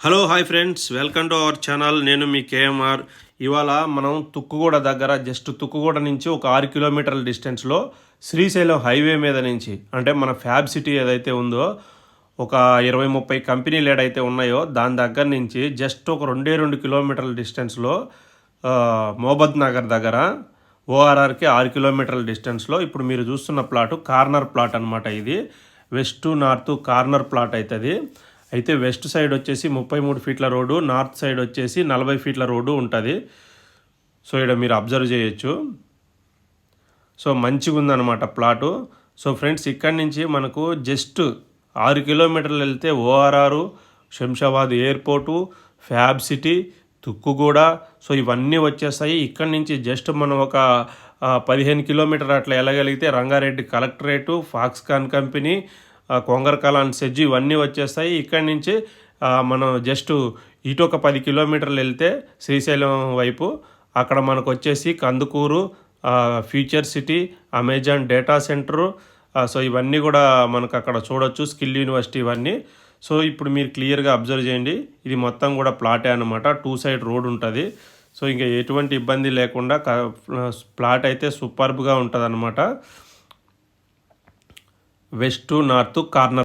Hello hi friends welcome to our channel నేను మీ KMR ఇవాళ మనం తుక్కుగూడ దగ్గర జస్ట్ తుక్కుగూడ నుంచి ఒక ఆరు కిలోమీటర్ల డిస్టెన్స్లో శ్రీశైలం హైవే మీద నుంచి అంటే మన ఫ్యాబ్ సిటీ ఏదైతే ఉందో ఒక ఇరవై ముప్పై కంపెనీలు ఏడైతే ఉన్నాయో దాని దగ్గర నుంచి జస్ట్ ఒక రెండే రెండు కిలోమీటర్ల డిస్టెన్స్లో ఆ, మోబద్ నగర్ దగ్గర ఓఆర్ఆర్కి ఆరు కిలోమీటర్ల డిస్టెన్స్లో ఇప్పుడు మీరు చూస్తున్న ప్లాట్ కార్నర్ ప్లాట్ అనమాట ఇది. వెస్ట్ నార్త్ కార్నర్ ప్లాట్ అవుతుంది అయితే వెస్ట్ సైడ్ వచ్చేసి ముప్పై మూడు ఫీట్ల రోడ్డు నార్త్ సైడ్ వచ్చేసి నలభై ఫీట్ల రోడ్డు ఉంటుంది. సో ఇక్కడ మీరు అబ్జర్వ్ చేయొచ్చు. సో మంచిగా ఉందన్నమాట ప్లాటు. సో ఫ్రెండ్స్ ఇక్కడి నుంచి మనకు జస్ట్ ఆరు కిలోమీటర్లు వెళ్తే ORR Shamshabad airport fab city Tukkuguda. So ఇవన్నీ వచ్చేస్తాయి. ఇక్కడి నుంచి జస్ట్ మనం ఒక పదిహేను కిలోమీటర్ అట్లా వెళ్ళగలిగితే రంగారెడ్డి కలెక్టరేటు ఫాక్స్కాన్ కంపెనీ కొంగరకాల కొంగరకలాన్ సెజ్జి ఇవన్నీ వచ్చేస్తాయి. ఇక్కడి నుంచి మనం జస్ట్ ఇటు ఒక పది కిలోమీటర్లు వెళ్తే శ్రీశైలం వైపు. అక్కడ మనకు వచ్చేసి Kandukur future city Amazon data centre. So ఇవన్నీ కూడా మనకు అక్కడ చూడొచ్చు స్కిల్ యూనివర్సిటీ ఇవన్నీ. సో ఇప్పుడు మీరు క్లియర్గా అబ్జర్వ్ చేయండి. ఇది మొత్తం కూడా ప్లాటే అనమాట టూ సైడ్ రోడ్ ఉంటుంది. సో ఇంకా ఎటువంటి ఇబ్బంది లేకుండా ప్లాట్ అయితే సూపర్బ్గా ఉంటుంది అనమాట వెస్ట్ నార్త్ కార్నర్